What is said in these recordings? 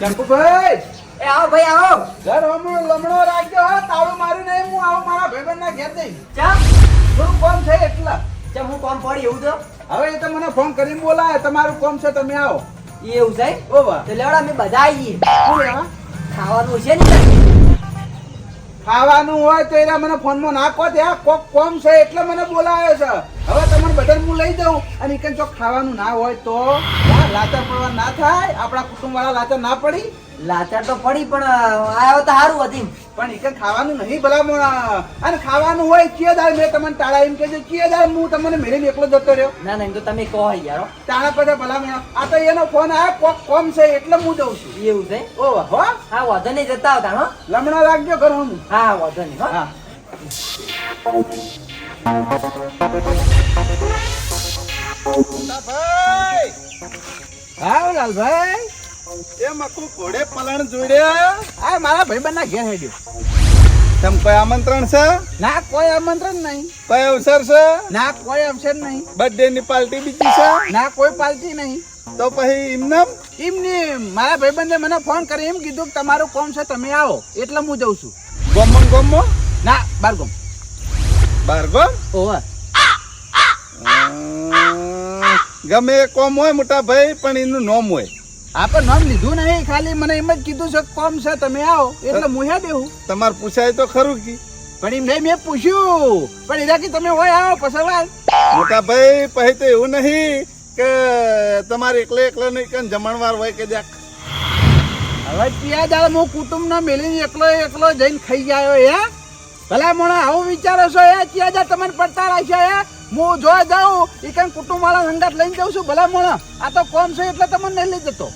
ચંપુભાઈ એ આવો ભાઈ આવો. ઘર હમો લમણો રાખજો હા તાળું મારું નહીં હું આવું મારા ભાઈબંધના ઘેર જઈ ચમ. થોડું કોમ છે એટલા. ચમ હું કોમ પડી એવું તો? હવે એ તો મને ફોન કરીને બોલાય તમારું કોમ છે તમે આવો. એવું છે? ઓ વાહ. તો લેવડા અમે બધા આવીએ શું લેવા ખાવાનું છે ને ખાવાનું હોય તો એના મને ફોનમાં નાખો ત્યાં કોક કોમ છે એટલે મને બોલાવે છે. હવે તમને બધાને હું લઈ જાઉં. અને ઈકન જો ખાવાનું ના હોય તો. લાચર પડવા ના થાય. આપણા કુટુંબ વાળા લાચાર ના પડી. લાચાર તો પડી પણ આવ્યો તો સારું હતી. પણ ઈકન ખાવાનું નહીં ભલા અને ખાવાનું હોય કે દાળ મેં તમને તાળા એમ કે કીએ દાળ હું તમને મેળીને એકલો જતો રહ્યો. ના ના એમ તો તમે કહો યાર તાળા પર ભલા ભલા આ તો એનો ફોન આવ્યો કોક કોમ છે એટલે હું જઉં છું. એવું છે? ઓ હો. હા વાંધો નહીં જતા આવતા હો. લમણા રાખજો ઘર હું હા વાંધો નહીં હા. હા. હા લાલભાઈ. એ મકુ ઘોડે પલણ આ? મારા ભાઈબંધના ઘેર હેડ્યો તમ કોઈ આમંત્રણ છે? ના કોઈ આમંત્રણ નહીં. કોઈ અવસર છે? ના કોઈ અવસર નહીં. બર્થડે ની પાર્ટી બીજી છે? ના કોઈ પાલતી નહીં. તો પછી એમનેમ એમની મારા ભાઈબંધે મને ફોન કરી એમ કીધું કે તમારું કોમ છે તમે આવો. એટલે હું જઉં છું. ગોમન ગોમો? ના બારગોમ. બારગોમ? ઓવા. ગમે કોમ હોય મોટા ભાઈ પણ એનું નોમ હોય. આપણે નામ લીધું નહીં ખાલી મને એમ જ કીધું છે કોમ છે તમે આવો. એટલે હું હે દેવું તમારે પૂછાય તો ખરું કી. પણ એમ નહીં મેં પૂછ્યું. પણ એના કે તમે હોય આવો પસરવા મોટા ભાઈ પછી તો એવું નહીં કે તમારે એકલે એકલે નહીં કે જમણવાર હોય કે જાક હવે ત્યાં દાળ હું કુટુંબ નો મેલીને એકલો એકલો જઈને ખાઈ ગયો હે? ભલા મને આવું વિચારો છો હે? ત્યાં જા તમને પડતા રાખશે હે? હું જો જાઉં એ કઈ કુટુંબ વાળા સંગાત લઈને જાઉં છું ભલા મને આ તો કોમ છે એટલે તમને નહીં લઈ જતો.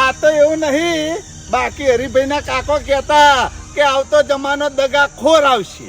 આ તો એવું નહીં. બાકી હરિભાઈ ના કાકો કહેતા કે આવતો જમાનો દગા ખોર આવશે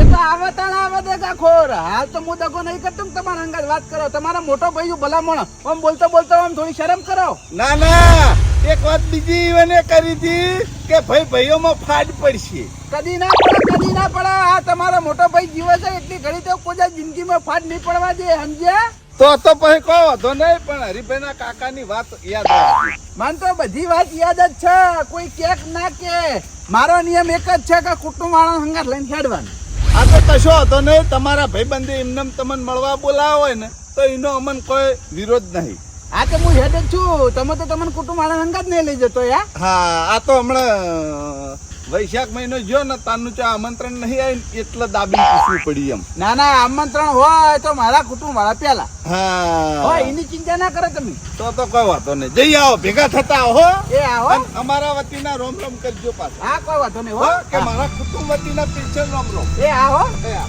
એ તો આવે તાણ આવે દગા ખોર હાલ તો હું દગો નહીં કરતો તમારા અંગાત વાત કરો. તમારા મોટો ભાઈ ભલા મને આમ બોલતો બોલતો આમ થોડી શરમ કરો. ના ના. એક વાત બીજી એને કરી હતી કે ભાઈ ભાઈઓમાં ફાટ પડશે. કદી ના પડે કદી ના પડે આ તમારો મોટો ભાઈ જીવે છે એટલી ઘડી તો કોઈ જિંદગીમાં ફાટ નહીં પડવા દે સમજ્યા? તો તો પછી કહો વાંધો નહીં પણ હરિભાઈ ના કાકાની વાત યાદ રાખજો. મને તો બધી વાત યાદ જ છે કોઈ કેક ના કે. મારો નિયમ એક જ છે કે કુટુંબ વાળા સંગાત લઈને ખેડવાનું. આ તો કશો હતો નહીં તમારા ભાઈબંધી એમને તમને મળવા બોલાવો હોય ને તો એનો અમન કોઈ વિરોધ નહીં. આ તો હું હેડ જ છું તમે તો તમને કુટુંબ વાળા સંગાત નહીં લઈ જતો યા? હા આ તો હમણાં વૈશાખ મહિનો જો ને તારનું ચા આમંત્રણ નહીં આવી એટલે દાબી પૂછવું પડી એમ. ના ના આમંત્રણ હોય તો મારા કુટુંબ વાળા પેલા હા. એની ચિંતા ના કરે તમે. તો તો કોઈ વાંધો નહીં. જઈ આવો ભેગા થતા હો એ આવો. અમારા વતીના રોમ રોમ કરજો પાછા. હા કોઈ વાંધો નહીં હો. કે મારા કુટુંબ વતીના પીછે રોમ રોમ એ આવો. એ આ.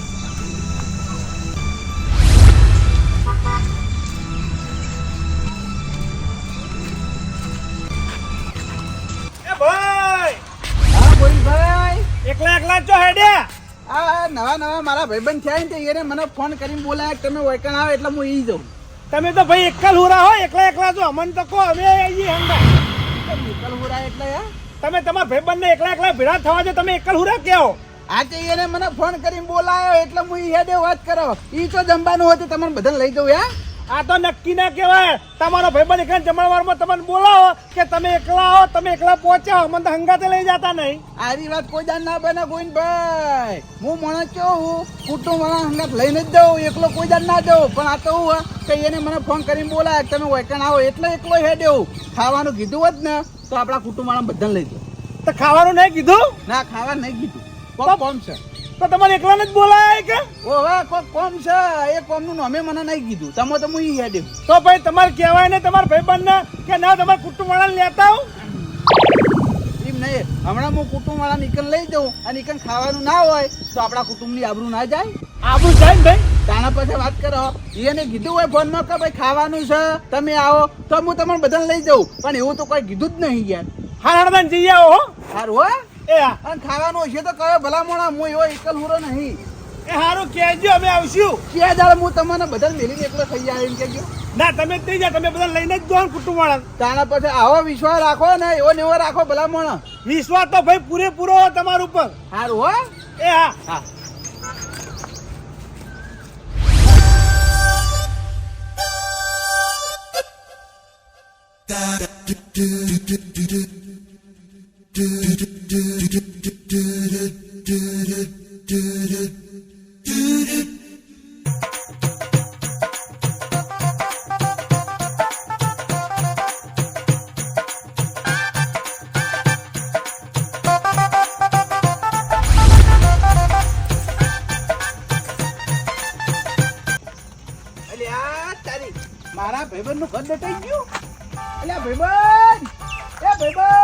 એકલા એકલા છો હેડે. આ નવા નવા મારા ભાઈબંધ થયા ને એને મને ફોન કરીને બોલાયા તમે વૈકણ આવે એટલે હું ઈ જાઉં. તમે તો ભાઈ એકલ હુરા હો એકલા એકલા છો અમન તો કહો અમે આવીએ હંગા એકલ હુરા એટલે તમે તમારા ભાઈબંધને એકલા એકલા ભેળા થવા દે તમે એકલ હુરા કહો. આજે એને મને ફોન કરીને બોલાયો એટલે હું ઈ હેડે વાત કરો. ઈ તો જમવાનું હોય તો તમને બધાને લઈ જાઉં યા આ તો નક્કી ના કહેવાય. તમારો ભાઈબંધ એકલા જમણવારમાં તમને બોલાવો કે તમે એકલા આવો તમે એકલા પહોંચ્યા મને તો હંગાતે લઈ જતા નહીં. આરી વાત કોઈ દાન ના બને ગોવિંદભાઈ. હું માણસ હું? કુટુંબ વાળા હંગાત લઈને જ જાઉં એકલો કોઈ દાન ના જાઉં. પણ આ તો હું કે એને મને ફોન કરીને બોલાય કે તમે વૈકણ આવો એટલે એકલો હેડ્યો ખાવાનું કીધું હોત ને તો આપણા કુટુંબ વાળા બધાને લઈ જાઉં. તો ખાવાનું નહીં કીધું? ના ખાવા નહીં કીધું. કોમ છે. તો તમારે એકલાને જ બોલાય કે? ઓ હવે કોઈ કોમ છે. એ કોમનું નામે મને નહીં કીધું. તમે તો હું હેડે તો ભાઈ તમારે કહેવાય ને તમારા ભાઈબંધને કે ના તમારા કુટુંબ વાળાને લેતા આવો. એમ નહીં. હમણાં હું કુટુંબ વાળા નીકળ લઈ જાઉં અને નીકળ ખાવાનું ના હોય તો આપણા કુટુંબની આબરૂ ના જાય. આબરૂ જાય ને ભાઈ? તાના પાસે વાત કરો. એને કીધું હોય ફોનમાં કે ભાઈ ખાવાનું છે તમે આવો. તો હું તમને બધાને લઈ જાઉં. પણ એવું તો કોઈ કીધું જ નહીં યાર. હા હળદાન જઈ આવો હો. સારું હો. એ હા અને ખાવાનું હશે તો કયો ભલા મોણા હું એવો એકલ હુરો નહીં. એ સારું કહેજો અમે આવશું. કે દાડે હું તમને બધા મેલીને એકલો થઈ જાય એમ કહેજો. ના તમે થઈ જા તમે બધા લઈને જ દો કુટુંબ વાળા તાણા પછી આવો વિશ્વાસ રાખો ને એવો ને એવો રાખો ભલા મોણા વિશ્વાસ તો ભાઈ પૂરેપૂરો તમારા ઉપર. સારું હો. એ હા. હા. Da da તારી મારા ભાઈબંધનું ઘર દટાઈ ગયું? એટલે ભાઈબંધ એ ભાઈબંધ!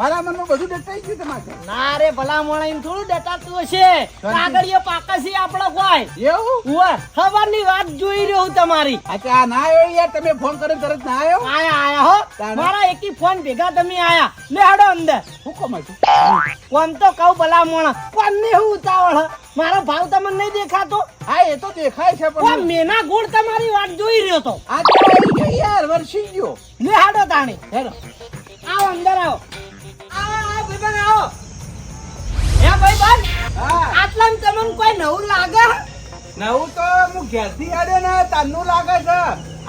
મારા મનમાં બધું દટાઈ ગયું તમારે. ના રે ભલા મોણા એમ થોડું દેતાતું હશે. કાગળિયો પાકસી આપણો કોઈ. એવું? ઉવા ખબરની વાત જોઈ રહ્યો હું તમારી. અચ્છા ના આવ્યો યાર તમે ફોન કર્યો તરત ના આવ્યો? આયા આયા હો. મારા એકી ફોન ભેગા તમે આયા. લે હડો અંદર. શું કામ હતું કોમ તો કહું ભલા મોણા કોમ ને હું? ઉતાવળ? મારો ભાવ તમને નહીં દેખાતો? હા એ તો દેખાય છે પણ મેના ગુણ તમારી વાત જોઈ રહ્યો તો. આ તો આવી ગયો યાર વર્ષી ગયો. લે હાડો તાણી. હેરો આવો અંદર આવો. હે તમને કોઈ નવું લાગે? નવું તો હું ઘેરથી આડ્યો ને તારનું લાગે છે.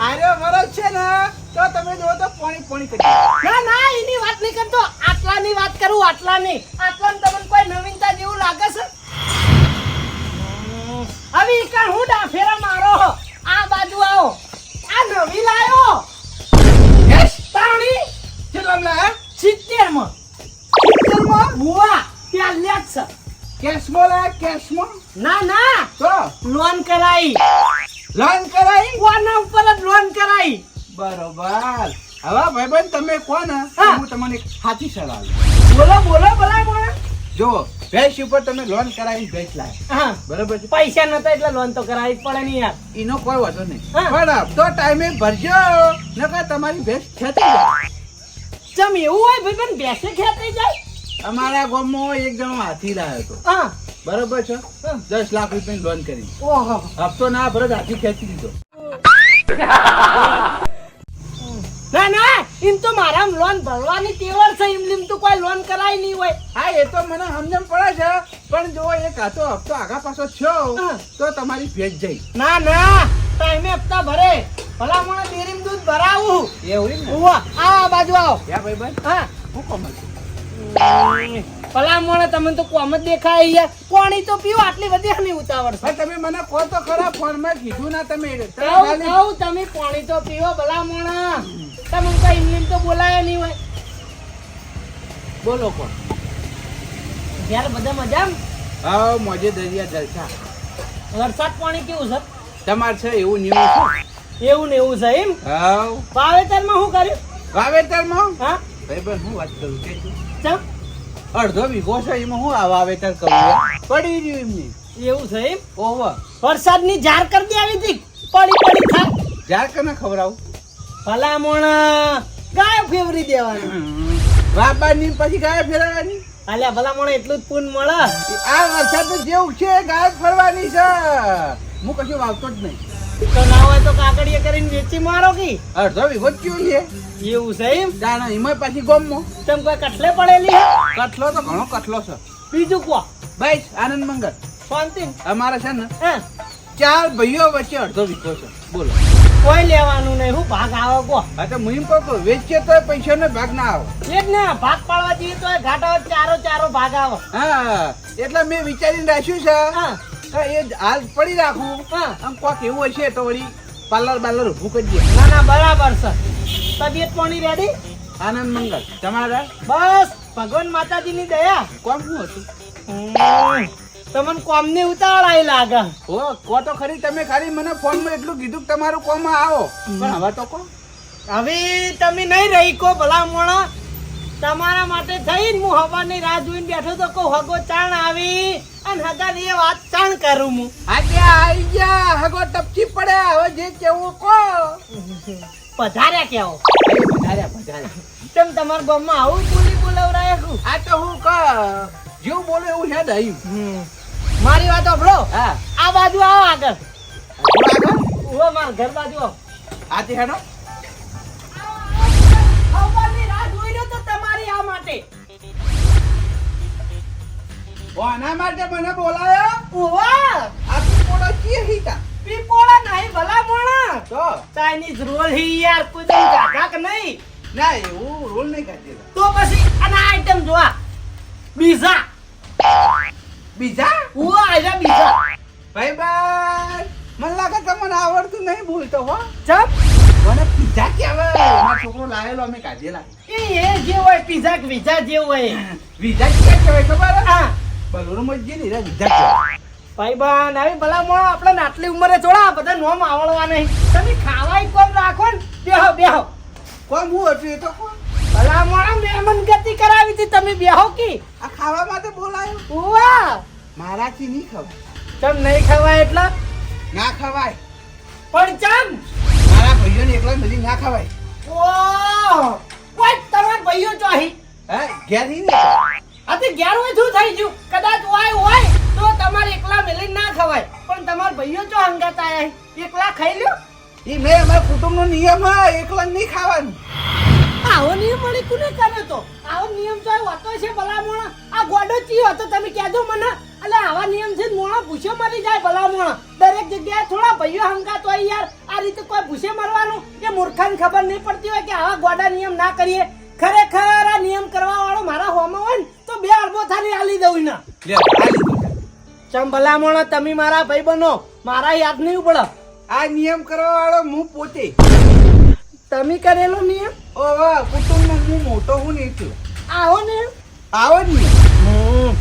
આર્યો વરસ છે ને તો તમે જો તો પાણી પાણી કરી ના ના એની વાત નહીં કરતો. આટલાની વાત કરું આટલાની. આટલામાં તમને કોઈ નવીનતા જેવું લાગે છે? હવે કાં હું ડાફેરા મારો? આ બાજુ આવો. આ નવી લાયો. તાણી કેટલામ લાયા? સિત્તેરમાં બુઆ ત્યાં લે જ છે. કેશમાં લે કેશમાં ના ના. તો? લોન કરાઈ. લોન કરાઈ? કોના ઉપર જ લોન કરાઈ? બરોબર. હવે ભાઈબંધ તમે કોણ હા. તમને સાચી સલાહ બોલો બોલો બોલા બોલા જો ભેંસ ઉપર તમે લોન કરાવી ભેંસ લાય. બરોબર છે? પૈસા નતા એટલે લોન તો કરાવી પડે નહીં યાર. એનો કોઈ વાંધો નહીં. પણ તો ટાઈમે ભરજો. નકર તમારી ભેંસ ખેતી જાય. ચમ એવું હોય ભાઈ પણ ભેંસે ખેતી જાય? અમારા ગામમાં એક જણો હાથી લાવ્યો હતો. હા. બરોબર છે? દસ લાખ રૂપિયાની લોન કરી. ઓહો. હપ્તો ના ભરો હાથી ખેંચી દીધો ના ના એમ તો મારા લોન ભરવાની તેવર છે એમ લીમ તો કોઈ લોન કરાય નહીં હોય. હા એ તો મને સમજણ પડે છે. પણ જો એક હાથો હપ્તો આગા પાછો થયો. તો તમારી ભેજ જઈ. ના ના ટાઈમે હપ્તા ભરે. ભલા મને ડેરીમાં દૂધ ભરાવું. એવું આ બાજુ આવો. યા ભાઈ ભાઈ હા. હું કોમલ હતું? ભલા મોણે તમને તો કોમ જ દેખાય યાર પાણી તો પીવો આટલી બધી હની ઉતાવળ છે. તમે મને કહો તો ખરા ફોનમાં કીધું ના તમે. કહું તમે પાણી તો પીવો ભલા મોણા તમે તો એમ તો બોલાય નહીં હોય. બોલો કોણ? યાર બધા મજામ? હા મોજે દરિયા જલસા. વરસાદ પાણી કેવું છે? તમારે છે એવું નીવું છે? એવું ને એવું છે એમ? હા. વાવેતરમાં શું કર્યું? વાવેતરમાં? હા? ભાઈ ભાઈ હું વાત કરું કે? ચમ. અડધો વીઘો છે એમાં હું આ વાવેતર કરું? પડી રહ્યું એમની. એવું છે એમ? ઓહો. વરસાદની જાર કરી દેવી હતી. પડી પડી થા જાર કને ખવડાવું? ભલામણ ગાય ફેવરી દેવાની. બાબાની પછી ગાય ફેરવાની અલ્યા ભલામણ એટલું જ પૂન મળે. આ વરસાદ તો જેવું છે ગાય ફરવાની છે. હું કશું વાવતો જ નહીં. તો ના હોય તો કાકડીએ કરીને વેચી મારો કી? અડધો જ છે? એવું છે એમ? દાણા એમાં પાછી ગોમમાં. તમ કોઈ કટલે પડેલી કઠલો તો ઘણો કઠલો છે. બીજું કો બસ આનંદ મંગળ શાંતિ. અમારે છે ને ચાર ભાઈઓ વચ્ચે અડધો વીઘો છે. બોલો. કોઈ લેવાનું નહીં હું ભાગ આવે કો હા તો મુહિમ વેચે વેચીએ તો પૈસાનો ભાગ ના આવે. એ જ ને ભાગ પાડવા જઈએ તો ઘાટા ચારો ચારો ભાગ આવે. હા એટલે મેં વિચારીને રાખ્યું છે હા. હા, એ હાલ પડી રાખું. હા. આમ કોક એવું હશે તો વળી પાર્લર બાર્લર ઊભું કરી દઈએ. ના ના બરાબર છે. તબિયત પાણી રેડી આનંદ મંગળ તમારા બસ ભગવાન માતાજીની દયા. કોમ શું હતું? તમને કોમને ઉતાવળ આવી લાગે? ઓ કો તો ખરી તમે ખાલી મને ફોનમાં એટલું કીધું કે તમારું કોમ આવો. પણ હવે તો કો હવે તમે નહીં રહી કો ભલા મોણા તમારા માટે થઈને હું હવાની રાહ જોઈને બેઠો તો કહું હગો ચાણ આવી અને હગા એ વાત ચાણ કરું હું. આગ્યા આવી ગયા હગો ટપકી પડ્યા. હવે જે કેવું કહો. પધાર્યા કેવો? પધાર્યા પધાર્યા. તેમ તમારા ગામમાં આવું બોલી બોલાવરાય છું આ તો હું ક જેવું બોલે એવું છે દહી મારી વાત સાંભળો. હા. આ બાજુ આવો આગળ. આગળ? ઓ મારા ઘર બાજુ આવો. આથી હેડો. આના માટે મને બોલાયો? ઓવા આ બોલો કી હીતા? પીપોળા નહીં ભલા મોણા તો? ચાઇનીઝ રોલ હી યાર કોઈ દિન ગાધા કે નહીં. ના એવું રોલ નહીં કાઢેલા તો. પછી અને આઈટમ જોવા. બીઝા બીજા? ઓ આજા બીઝા ભાઈ બાય મને લાગે તમને આવડતું નહીં બોલતો હો. ચપ મને પીઝા કેવે મારો છોકરો લાયેલો અમે કાઢેલા. એ એ જે હોય પીઝા કે વિઝા જે હોય. વિઝા કે કહેવાય ખબર? હા. બલોરો મસ્જિદ ને બીજા કહેવાય ભાઈ બાન આવી ભલા મોણો આપણે આટલી ઉંમરે જોડા બધા નોમ આવડવા નહીં. તમે ખાવાય કોમ રાખો ને? બેહો બેહો. કોણ હું હતું એ તો કોણ? ભલા મોણો મહેમાન ગતિ કરાવી હતી તમે બેહો કી? આ ખાવા માટે બોલાયો? ઉવા. મારાથી નહીં ખવાય. તમ નહીં ખવાય એટલે? ના ખવાય. પણ ચમ? મારા ભાઈઓને એકલા બધી ના ખવાય. ઓ કોઈ તમાર ભાઈઓ ચોહી. હે ઘેર નહીં આ તે ઘેર શું થઈ ગયું. કદાચ હોય હોય તો તમારે એકલા મેલી ના ખવાય. પણ તમાર ભાઈઓ જો હંગાત આયા એકલા ખાઈ લ્યો. એ મેં અમારા કુટુંબનો નિયમ હે એકલા નહીં ખાવાનું. આવો નિયમ મળી કોને કરે તો? આવો નિયમ તો હોતો છે ભલા મોણા આ ગોડો ચી હતો તમે કહેજો મને. એટલે આવા નિયમ છે મોણા ભૂસે મરી જાય ભલા મોણા દરેક જગ્યાએ થોડા ભાઈઓ હંગાત હોય યાર. આ રીતે કોઈ ભૂસે મરવાનું એ મૂર્ખાને ખબર નહીં પડતી હોય કે આવા ગોડા નિયમ ના કરીએ. ખરેખર આ નિયમ કરવા વાળો મારા હોમાં હોય ને તો બે અડબો થાળી આલી દઉં ના ચમ ભલામણ તમે મારા ભાઈ બનો મારા યાદ નહીં ઉપડે. આ નિયમ કરવા વાળો હું પોતે. તમે કરેલો નિયમ? ઓ વાહ કુટુંબનો હું મોટો હું નહીં થયો આવો નિયમ આવો જ નિયમ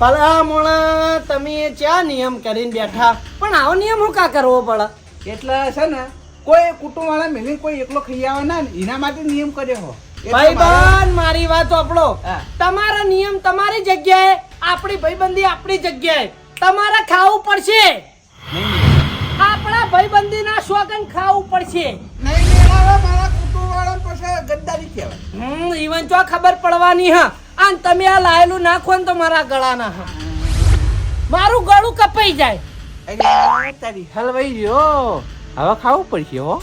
ભલા મોણા તમે ચા નિયમ કરીને બેઠા. પણ આવો નિયમ હું કા કરવો પડે? એટલે છે ને કોઈ કુટુંબ વાળા મિલી કોઈ એકલો ખાઈ આવે ના ને એના માટે નિયમ કર્યો હો. એટલે ભાઈ મારી વાત આપણો તમારા નિયમ તમારી જગ્યાએ આપણી ભાઈબંધી આપણી જગ્યાએ. તમારે ખાવું પડશે. આપણા ભાઈબંધી ના ભાઈબંધીના ખાવું પડશે. હમ ઈવન તો ખબર પડવાની હા. આન તમે આ લાયેલું નાખો ને તો મારા ગળાના હા. મારું ગળું કપાઈ જાય. અરે હલવાઈ ગયો હવે ખાવું પડશે હો.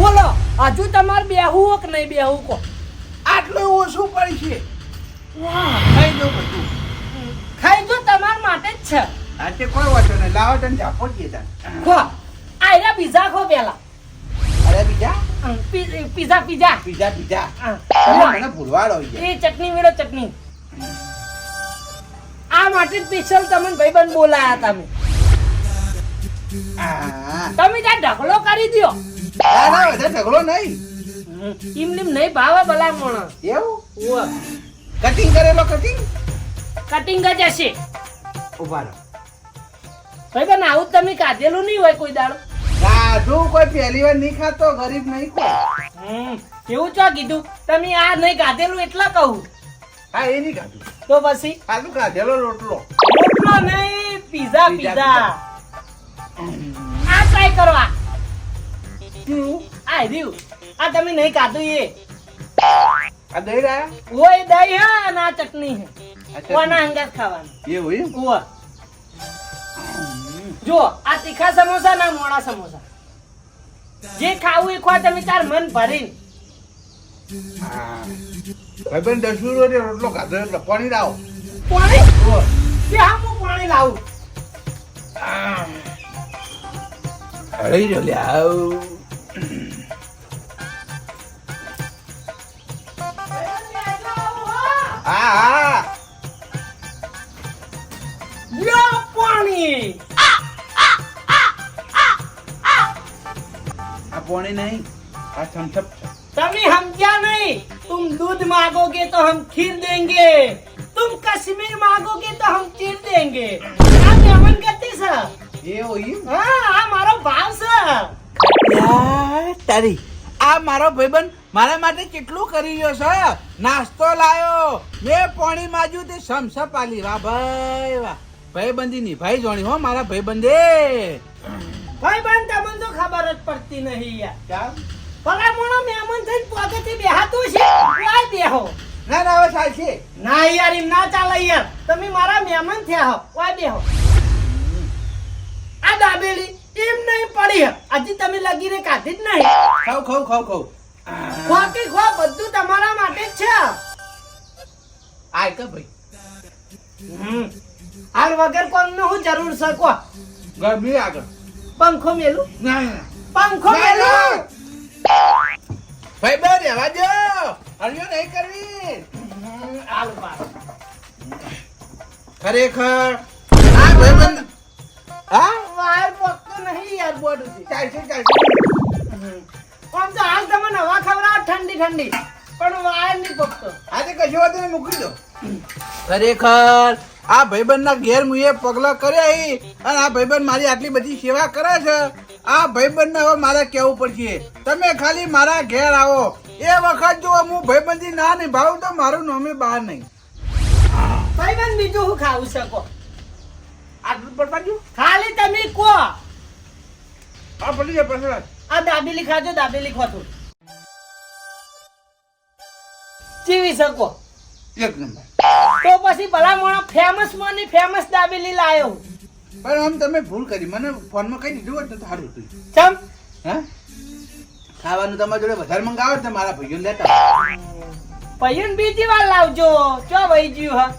બોલો હજુ તમારે બેહવું કે નહીં બેહવું કો આટલું ઓછું પડશે. ખાઈ દો બધું. ખાઈ દો તમારા માટે જ છે. આજે કોઈ વાંધો નહીં. લાવો તને ઝાપો જ ગીતા ખો. આયરા પીઝા ખો પેલા. અરે બીજા પીઝા પીઝા. Pizza pizza. તમે મને ભૂલવાડો એ ચટણી મેળો ચટણી. આ માટે સ્પેશિયલ તમને ભાઈબંધ બોલાયા તમે. તમે ત્યાં ઢગલો કરી દ્યો. ના ના વધારે ઝઘડો નહીં. ઇમલીમ નહીં ભાવે ભલા માણસ. એવું? કટિંગ કરેલો કટિંગ કટિંગ જ હશે. ઊભા રહો. ભાઈબંધ આવું તમે કાઢેલું નહીં હોય કોઈ દાડો. સાધુ કોઈ પહેલી વાર નહીં ખાતો ગરીબ નહીં કોઈ. હમ, એવું ચો કીધું? તમે આ નહીં કાઢેલું એટલે કહું. હા એ નહીં તો પછી? આલું ખાધેલો રોટલો. રોટલો નહીં પીઝા પીઝા, આ ટ્રાય કરવા. આ રહ્યું. આ તમે નહીં ખાધું એ. આ દહીં રહ્યા? ઓય દહીં હા અને આ ચટણી હે કોના અંગાત ખાવાનું. એવું એમ? ઉવા જો આ તીખા સમોસા ના મોડા સમોસા. જે ખાવું એ ખવા તમે તાર મન ભરીને. હા. બેન દસ રોટે રોટલો ખાધો એટલે પાણી લાવો. પાણી? કે તે હા હું પાણી લાવું. હળી રહ્યો આ હા લ્યો પાણી तुम दूध मांगोगे तो हम खीर देंगे तुम कश्मीर मांगोगे तो हम चीर देंगे आप यमन करते सर ये हमारा भाव सर તારી. આ મારો ભાઈબંધ મારા માટે કેટલું કરી રહ્યો છે? નાસ્તો લાયો. મેં પાણી માજ્યું તે સમસપ આલી. વાહ ભાઈ વાહ. ભાઈબંધી ની ભાઈ જોણી હો મારા ભાઈબંધે. ભાઈ બન તમને તો ખબર જ પડતી નહીં યાર. ભલા મોણો મહેમાન થઈને પોકેથી બેહાતું છે? વાય બેહો. ના ના હવે ચાલશે ના યાર એમ ના ચાલે યાર. તમે મારા મહેમાન થયા હો. કોઈ બેહો. આ દાબેલી. એમ નહીં પડી. હજી તમે લગીને કાઢી જ નહીં. ખાવ ખાવ ખાવ ખાવ. ખો કે ખો બધું તમારા માટે જ છે. આય તો ભાઈ. હાલ વગર કોમનો હું જરૂર છે કો ગરમી આગળ. પંખો મેલું? ના ના. પંખો ના, મેલું? ભાઈ બોલ રહેવા દો. હરિયો નહીં કરવી. હાલ. ખરેખર. આ ભાઈબંધ હા? વાય પોકતો નહીં યાર બોડુથી ચાલશે ચાલશે. આમ તો હાલ તમે નવા ખવડાવો ઠંડી ઠંડી. પણ વાયર નહીં પકતો આજે કશો વાત નહીં મૂકી દો. ખરેખર આ ભાઈબંધના ઘેર મુએ પગલા કર્યા અને આ ભાઈબંધ મારી આટલી બધી સેવા કરે છે. આ ભાઈબંધને હવે મારે કહેવું પડશે. તમે ખાલી મારા ઘેર આવો. એ વખત જો હું ભાઈબંધી ના નિભાવું તો મારું નામે બહાર નહીં. ભાઈબંધ બીજું હું ખાવું શકો? આટલું પડવાનું ખાલી તમે કો આ પડી જાય પછી આ દાબેલી ખાજો દાબેલી ખોતું જીવી શકો. એક નંબર. તો પછી ભલા મોણા ફેમસ માની ફેમસ દાબેલી લાયો પણ આમ તમે ભૂલ કરી. મને ફોનમાં કઈ દીધું હોત તો સારું હતું. ચમ? હા? ખાવાનું તમારા જોડે વધારે મંગાવો ને તો મારા ભાઈઓ લેતા પૈયન બીજી વાર લાવજો. ચો વહી ગયું હા?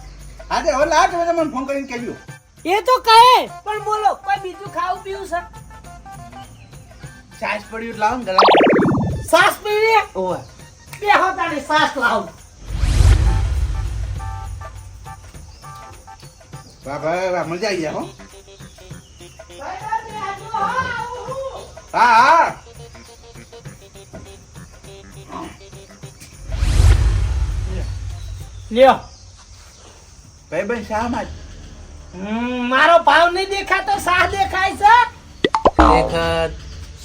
હા તે હવે લાવ તમે મને ફોન કરીને કહેજો. એ તો કહે. પણ બોલો કોઈ બીજું ખાવું પીવું છે? સાસ પડ્યું લાવો ને ગલા. સાસ પીવી? ઓવે. બે હોતાની સાસ લાવ. બાબા વાહ મજા આવી જાય હો. હા હા. લ્યો. ભાઈ બેન શા માં હમ, મારો ભાવ નહીં દેખાતો સાહ દેખાય છે? દેખત.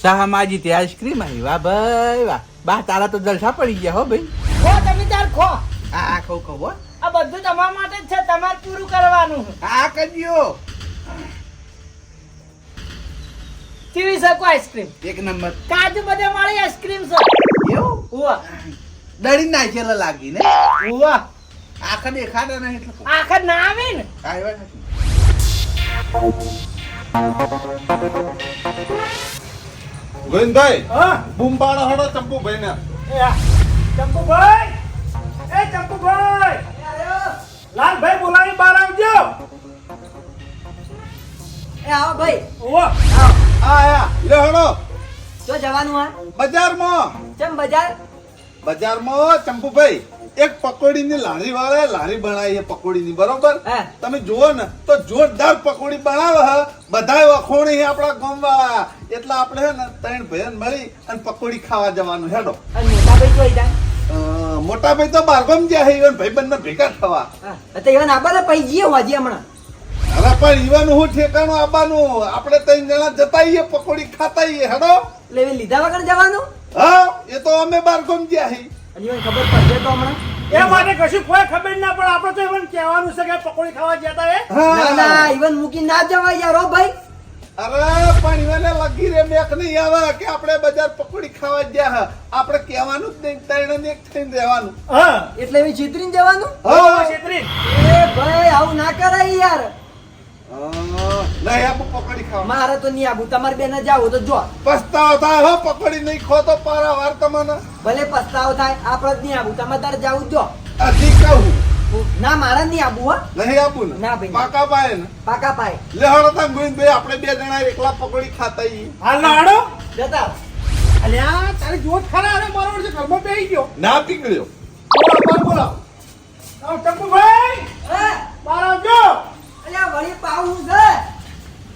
શાહ માજી તે આઈસ્ક્રીમ આવી. વાહ ભાઈ વાહ. બા તારા તો જલસા પડી ગયા હો ભાઈ. ખો તમે તાર ખો. હા ખો ખો હો. આ બધું તમારા માટે જ છે તમારે પૂરું કરવાનું હા કરજો. ચીવી શકો આઈસ્ક્રીમ. એક નંબર. કાજુ બધા વાળી આઈસ્ક્રીમ છે. એવું? ઉવા. દળી નાખેલો લાગી ને? ઉવા. આખા દેખાતા નહીં આખા. ના આવે ને. કાંઈ વાત નથી. ગોવિંદભાઈ હા? બૂમ પાડો હડો ચંપુભાઈ ને એ ચંપુભાઈ! એ ચંપુભાઈ! લાલભાઈ બોલાવી બહાર આવજો એ આવો ભાઈ. ઓ આ આયા લે હડો. જો જવાનું આ. બજારમાં. ચમ બજાર? બજારમાં ચંપુભાઈ. એક પકોડીની લારી વાળા લારી બનાવી પકોડી પકોડીની બરોબર? તમે જુઓ ને તો જોરદાર પકોડી બનાવે બધા વખોણી આપણા ગામમાં એટલે આપણે હે ને ત્રણ ભયન મળી અને પકોડી ખાવા જવાનું. હેડો. મોટા ભાઈ ભાઈ તો બારગામ ગયા છે ઈવન ભાઈબંધને ભેગા થવા. હા તો એવા નાબા પૈ જઈએ હોજી હમણાં. અરે પણ ઈવન હું ઠેકાણું આબાનું આપણે ત્રણ જણા જતા આઈએ પકોડી ખાતા આઈએ. હેડો. લેવી લીધા વગર જવાનું? હા એ તો અમે બારગામ ગયા છે અને ખબર પડશે તો હમણાં. એ માટે કશું કોઈ ખબર ના પડે. આપણે તો even કહેવાનું છે કે પકોડી ખાવા જતા એ. ના ના ઈવન મૂકી ના જવાય યાર હો ભાઈ. અરે પણ ઈવને લગી રે મેક નહીં આવે કે આપણે બજાર પકોડી ખાવા ગયા હા. આપણે કહેવાનું જ નહીં ત્રણ ને એક થઈને રહેવાનું. હા. એટલે ચીતરીને જવાનું? હા. એ ભાઈ આવું ના કરાય યાર. નહીં આપું પકોડી ખાવા. મારે તો નહીં આવું તમારે બેને જાવ તો જો. પસ્તાવો થાય હો પકોડી નહીં ખો તો પારા વાર તમને. ભલે પસ્તાવો થાય આપણે જ નહીં આવું તમારે તારે જાવું જો. હજી કહું. ના મારે નહીં આવું હો. નહીં આપું ને? ના ભાઈ. પાકા પાય ને? પાકા પાય. લે હળો તા ગોવિંદભાઈ આપણે બે જણા એકલા પકોડી ખાતા ઈ. હાલ ના હાડો જતા. અલ્યા તારે જોત ખરા અરે મારો વર્ષે ઘરમાં બેહી ગયો. ના પીકળ્યો બોલા બોલા બોલો આવ ભાઈ એ, મારા આવજો અલ્યા વળી પાવું છે.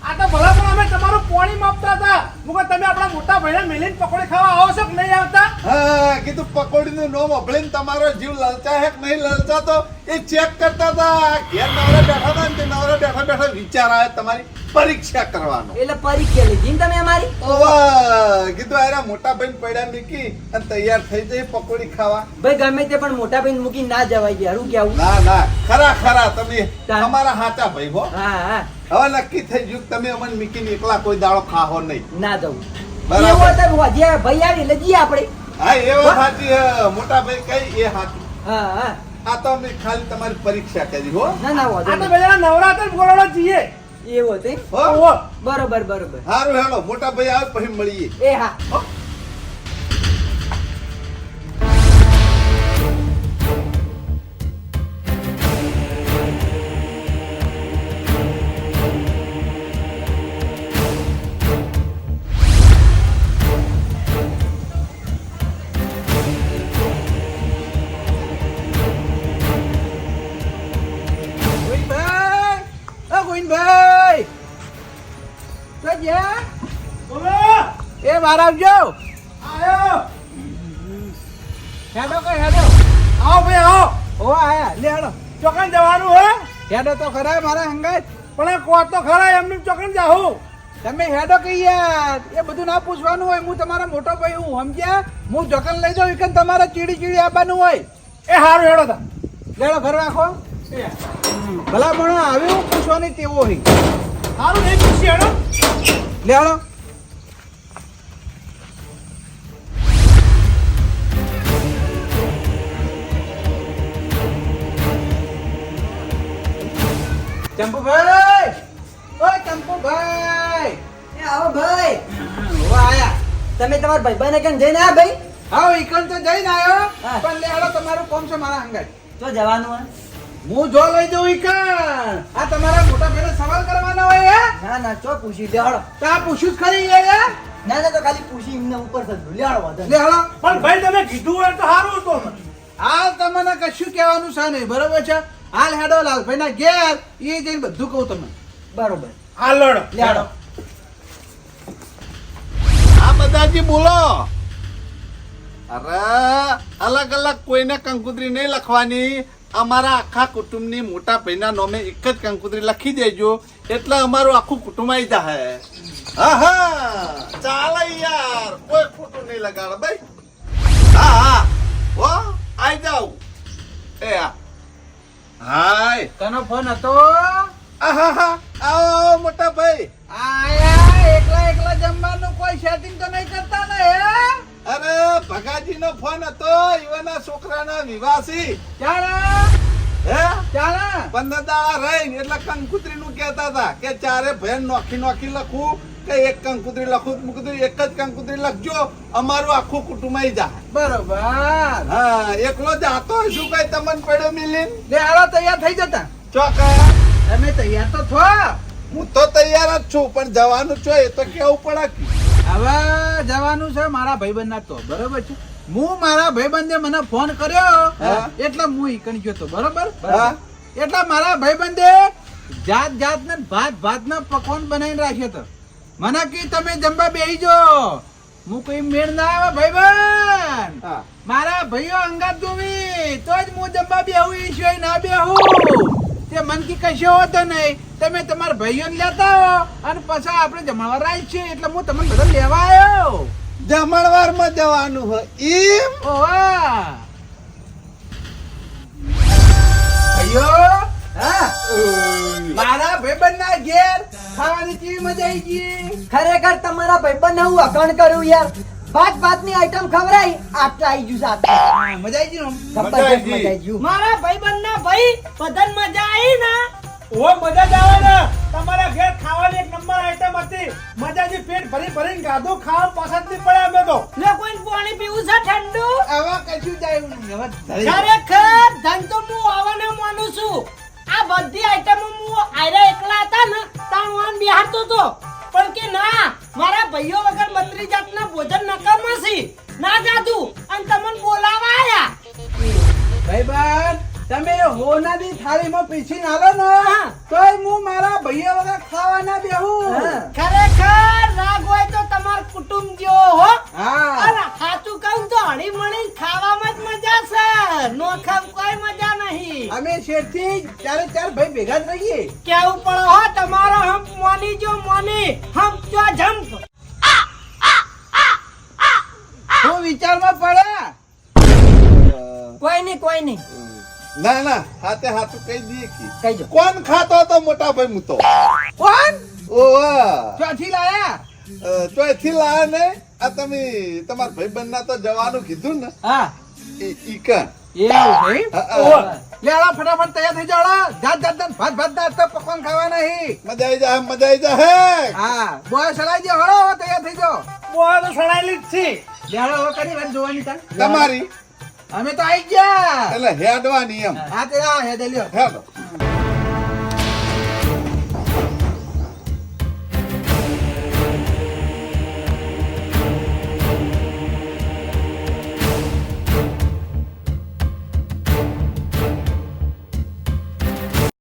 આ તો ભલા પણ અમે તમારું પોણી માપતા હતા. મુકો તમે આપણા મોટા ભાઈને મિલીન પકોડી ખાવા આવો છો કે નહીં આવતા? હા કીધું પકોડીનું નામ અભળીને તમારો જીવ લલચા હે કે નહીં લલચાતો એ ચેક કરતા હતા. ઘેર નવરા બેઠા હતા ને નવરા બેઠા બેઠા વિચાર આવે તમારી પરીક્ષા કરવાનો. એટલે પરીક્ષા લીધી તમે અમારી? ઓવા કીધું આરા મોટા ભાઈ પડ્યા મૂકી અને તૈયાર થઈ જઈ પકોડી ખાવા. ભાઈ ગમે તે પણ મોટા ભાઈ મૂકી ના જવાય યાર હું કેવું ના ના ખરા ખરા તમે તા- અમારા હાચા ભાઈ હો. હા હા. હવે નક્કી થઈ ગયું તમે અમને મૂકીને એકલા કોઈ દાડો ખાહો નહીં. ના જવું. બરાબર. એવું તો વધ્યા ભાઈ આવી એટલે આપણે. હા એ વાત સાચી હે. મોટા ભાઈ કઈ એ સાચું. હા હા. આ તો અમે ખાલી તમારી પરીક્ષા કરી હો. ના ના આ તો. બધા નવરાત્ર બોલાડો જઈએ. એવો તે? હો. બરોબર બરોબર. સારું હેડો. મોટા ભાઈ આવે પછી મળીએ. એ હા. બહાર આવજો. આયો. હેડો કઈ હેડો. આવો ભાઈ આવો. ઓ આયા. લે હેડો. ચોકન જવાનું હે. હેડો તો ખરા મારા હંગાત. પણ કો તો ખરા એમને ચોકન જાહું. તમે હેડો કે યાર? એ બધું ના પૂછવાનું હોય. હું તમારો મોટો ભાઈ હું સમજ્યા? હું ચોકન લઈ જાઉં કે તમારે ચીડી ચીડી આવવાનું હોય. એ હારું હેડો તા. લેડો ઘર રાખો. ભલા પણ આવ્યું પૂછવાની તેવો હોય સારું નહીં પૂછી હેડો. લેડો ચંપુભાઈ! ઓ ચંપુભાઈ! એ આવો ભાઈ. ઓ આયા. તમે તમારા ભાઈબાને કેમ જઈને આ ભાઈ? હા ઈકણ તો જઈને આવ્યો હા. પણ લેડો તમારું કોમ છે મારા અંગત. તો જવાનું હોય. હું જો લઈ જઉં ઈકણ આ તમારા મોટા ભાઈને સવાલ કરવાનો હોય હે? ના ના ચો પૂછી લેવાડો. તો આ પૂછ્યું જ ખરી એ યાર ના ના તો ખાલી પૂછી એમને ઉપર થતું. લેવાડો વાંધો નહીં. લેડો પણ ભાઈ તમે કીધું હોય તો સારું તો હાલ તમને કશું કહેવાનું છે નહીં. બરોબર છે? હાલ હેડો લાલભાઈ ના ઘેર. એ જઈને બધું કહું તમે બરોબર. હાલ લડો લેડો આ બધાજી બોલો. અરે અલગ અલગ કોઈને કંકુતરી નહીં લખવાની. અમારા આખા કુટુંબની મોટા ભાઈના નામે એક જ કંકુતરી લખી દેજો. એટલે અમારું આખું કુટુંબ આવી જાય હા હા ચાલે યાર. કોઈ ખોટું નહીં લગાડે. ભાઈ. હા હા. હો આવી જાવ એ આ હાય. તનો ફોન હતો? આહાહા. આવો મોટા ભાઈ. આયા એકલા એકલા જમવાનું કોઈ સેટિંગ તો નહીં કરતા ને હે? અરે ભગાજી નો ફોન હતો ઈવાના છોકરાના વિવાસી ચાલા? હે? ચાલા? પંદર દાડા રહીને એટલે કંકુત્રી નું કહેતા હતા કે ચારે ભેન નોખી નોખી લખું કે એક કંકુતરી લખું તો મેં એક જ કંકુતરી લખજો અમારું આખું કુટુંબ આવી જાય બરોબર. હા એકલો જાતો શું કઈ તમને પડ્યો મિલિન? લે હાલો તૈયાર થઈ જતા. ચોકા તમે તૈયાર તો થો હું તો તૈયાર જ છું પણ જવાનું છો એ તો કેવું પડે હવે જવાનું છે મારા ભાઈબંધ ના તો બરોબર છે. હું મારા ભાઈબંધે મને ફોન કર્યો એટલે હું ઈકણ ગયો તો બરોબર? એટલે મારા ભાઈબંધે જાત જાત ને ભાત ભાત ના પકવાન બનાવીને રાખ્યો તો મને કી તમે જમવા બેહી જો હું કોઈ મેળ ના આવે ભાઈબંધ. મારા ભાઈઓ અંગાત જોવી તો જ હું જમવા બેહું એ સિવાય ના બેહું. તે મન કી કશો હોતો નહીં. તમે તમારા ભાઈઓને લેતા હો અને પછી આપણે જમણવાર રાખ છે એટલે હું તમને બધા લેવા આવ્યો જમણવારમાં જવાનું હોય એમ? ઓવા ભાઈઓ હા? ભાઈબંધ ના ઘેર ખાવાની કેવી મજા આવી ગઈ? ખરેખર તમારા ભાઈબંધ હું અકણ કરું યાર. ભાત ભાતની આઈટમ ખવડાઈ આટલા આવી ગયું સાથે. મજા આવી ગયું ને? મજા આવી ગયું. મારા ભાઈબંધ ના ભાઈ બધાને મજા આવી ને? ઓ મજા જ આવે ને. તમારા ઘેર ખાવાની એક નંબર આઈટમ હતી. મજાજી પેટ ભરી ભરીને ગાધું ખાવા પસંદ નહીં પડે અમે તો. કોઈ પાણી પીવું છે ઠંડુ? આવા કશું જાય. ખરેખર ધન તો હું આવવાને માનું છું. આ બધી આઈટમો હું આયરા એકલા હતા ને તાણ વાન બિહારતો તો પણ કે ના મારા ભાઈઓ વગર બત્રી જાતના ભોજન ન છે ના જાદુ અને તમને બોલાવા આયા. ભાઈબાન તમે હોનાની થાળીમાં પીછી નાલો ને. હા. તોય હું મારા ભાઈઓ વગર ખાવા ના બેહું ખરેખર રાગ હોય તો તમાર કુટુંબ જેવો હો. હા. અરે સાચું કહું તો હળી મળી ખાવામાં જ મજા છે. નો ખાવ કોઈ મજા નહીં. અમે શેઠથી ચારે ચાર ભાઈ ભેગા થઈએ કેવું પડો હો તમારો હમ મોની જો મોની હમ જો જમ્પ હું વિચારમાં પડે કોઈ નહીં કોઈ નહીં. ના ના હાથે હાથું કહી દઈએ કે કહીજો કોણ ખાતો હતો મોટા ભાઈ હું તો? કોણ? ઓવા ચોથી લાયા? ચોથી લાયા ને? આ તમે તમારા ભાઈબંધ ના તો જવાનું કીધું ને? હા. ઈ ઈકન એવું ફટાફટ તૈયાર થઈ જાઓ જાત જાત જાત ભાત ભાત દાત તો પકવાન ખાવા નહીં મજા આવી જાય મજા આવી જાય હા. બોય સડાઈ દે હળો હવે તૈયાર થઈ જાઓ. બોલ તો સડાયેલી જ છે. લે હવે કરી વાત જોવાની તાર તમારી? અમે તો આઈ ગયા. એટલે હેડવાની એમ. હા તે આ હે લ્યો. હેડો.